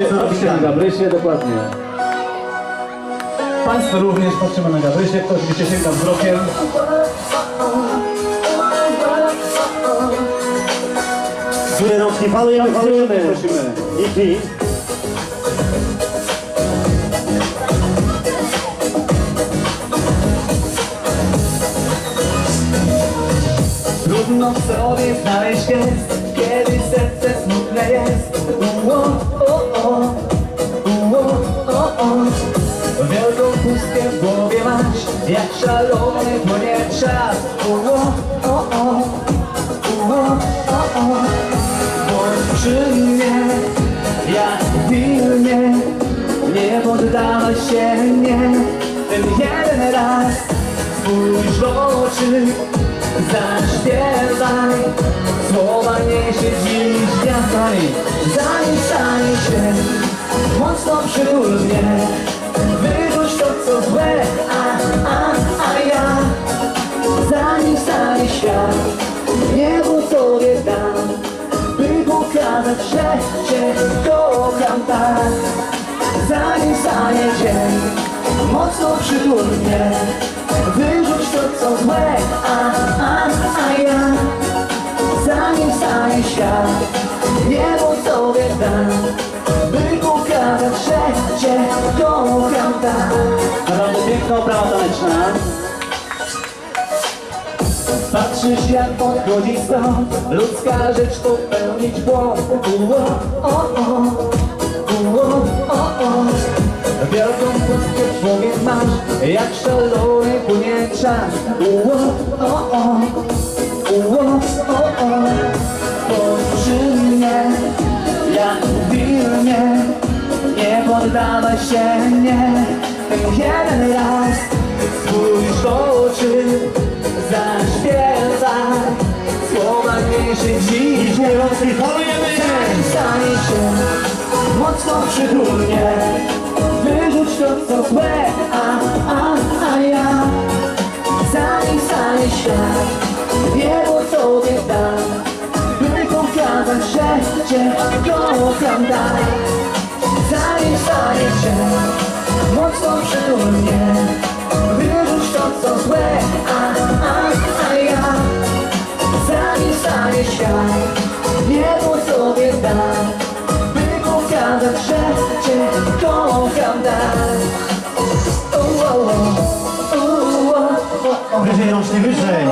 Robicie na Gabrysie? Dokładnie. Państwo również patrzymy na Gabrysie, kto oczywiście sięga wzrokiem. Które rączki falujemy, falujemy. Prosimy. Niki. Trudno w sobie znaleźć gest, kiedy serce smutne jest. Wielką pustkę w głowie masz, jak szalony płynie czas. Przy mnie, jak w filmie, nie poddawaj się mnie. Ten jeden raz spójrz w oczy, zaśpiewaj. Słowa niesie dziś wiatraj, zanim stanie się mocno przytul mnie. Wyrzuć to co złe, a, a, a ja zanim stanie świat, niebo sobie dam, by pokazać, że Cię kocham tak. Zanim stanie dzień, mocno przytul mnie, wyrzuć to co złe, a, a, a Naprawdę piękna oprawa taneczna. Patrzysz jak odchodzi stąd Ludzka rzecz popełnić błąd. Uo, o, o, uo, o, o. Wielką pustkę w głowie masz Jak szalony płynie czas. Uo, o, o, uo, o, o. Poczuj mnie jak w filmie Nie poddawaj się Ten jeden raz Spójrz w oczy Zaśpiewaj Słowa niesie dziś falujemy. Zanim stanie się Mocno przytulnie. Wyrzuć to co złe. A, a, a ja. Zanim stanie świat Niebo sobie dam By pokazać, że Cię kocham tak. Zanim stanie się Stanie świat Niebo sobie dam By pokazać, że Cię kocham o, Wyżej rączki, wyżej.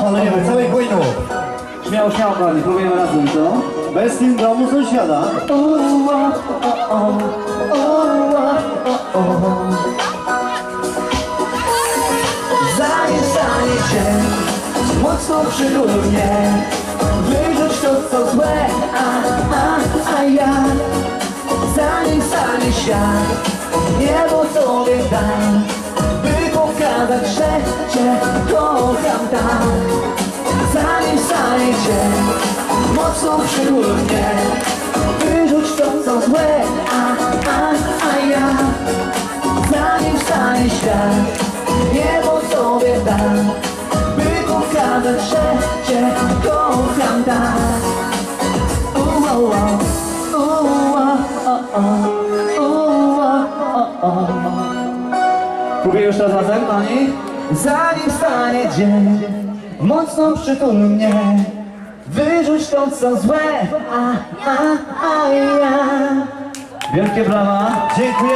Falujemy całej hojną. Śmiało, śmiało, kochani, próbujemy razem, co? Bez syndromu sąsiada. Mocno przytul mnie Wyrzuć to co złe, a, a, a ja Zanim stanie świat, niebo sobie dam By pokazać, że Cię kocham tak. Zanim stanie dzień, mocno przytul Wyrzuć to co złe, a, a, a ja Zanim stanie świat, niebo sobie dam pokazać, że Cię kocham tak Ua, ua, ua, o, o, ua, o, o. Próbuję już raz razem, kochani. Zanim stanie dzień, mocno przytul mnie Wyrzuć to co złe, a, a, a ja Wielkie brawa. Dziękuję.